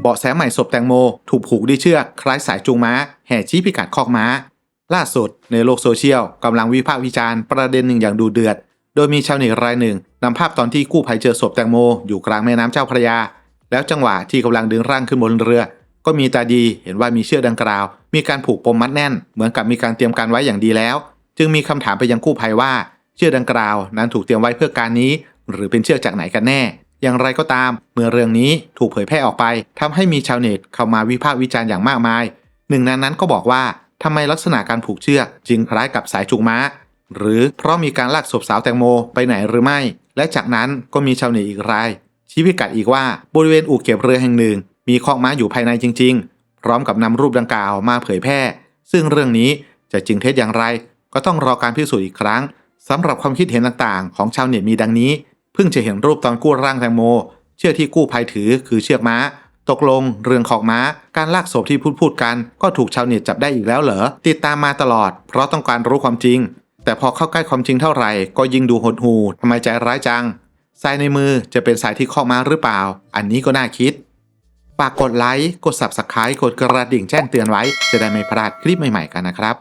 เบาะแสใหม่ศพแตงโม ถูกผูกด้วยเชือกคล้ายสายจูงม้า แห่ชี้พิกัดคอกม้า ล่าสุดในโลกโซเชียลกำลังวิพากษ์วิจารณ์ประเด็นหนึ่งอย่างดูเดือด โดยมีชาวเน็ตรายหนึ่งนำภาพตอนที่กู้ภัยเจอศพแตงโม อยู่กลางแม่น้ำเจ้าพระยา แล้วจังหวะที่กำลังดึงร่างขึ้นบนเรือ ก็มีตาดีเห็นว่ามีเชือกดังกล่าว มีการผูกปมมัดแน่น เหมือนกับมีการเตรียมการไว้อย่างดีแล้ว จึงมีคำถามไปยังกู้ภัยว่า เชือกดังกล่าว นั้นถูกเตรียมไว้เพื่อการนี้ หรือเป็นเชือกจากไหนกันแน่ อย่างไรก็ตาม เมื่อเรื่องนี้ถูกเผยแพร่ออกไปทำให้มีชาวเน็ตเข้ามาวิพากษ์วิจารณ์อย่างมากมาย หนึ่งในนั้นก็บอกว่าทำไมลักษณะการผูกเชือกจึงคล้ายกับสายจูงม้า หรือเพราะมีการลากศพสาวแตงโมไปไหนหรือไม่ และจากนั้นก็มีชาวเน็ตอีกราย ชี้พิกัดอีกว่าบริเวณอู่เก็บเรือแห่งหนึ่ง มีคอกม้าอยู่ภายในจริง ๆ พร้อมกับนำรูปดังกล่าวมาเผยแพร่ ซึ่งเรื่องนี้จะจริงเท็จอย่างไร ก็ต้องรอการพิสูจน์อีกครั้งสำหรับความคิดเห็นต่างๆ ของชาวเน็ตมีดังนี้ เพิ่งจะเห็นรูปตอนกู้ร่างแตงโม เชือกที่กู้ภัยถือคือเชือกม้า ตกลงเรื่องของม้า การลากศพที่พูดพูดกัน ก็ถูกชาวเน็ตจับได้อีกแล้วเหรอ ติดตามมาตลอด เพราะต้องการรู้ความจริง แต่พอเข้าใกล้ความจริงเท่าไหร่ ก็ยิ่งดูหดหูทำไมใจร้ายจังทรายในมือจะเป็นสายที่ข้อม้าหรือเปล่า อันนี้ก็น่าคิดฝากกดไลค์ กด subscribe กดกระดิ่งแจ้งเตือนไว้ จะได้ไม่พลาดคลิปใหม่ๆกันนะครับ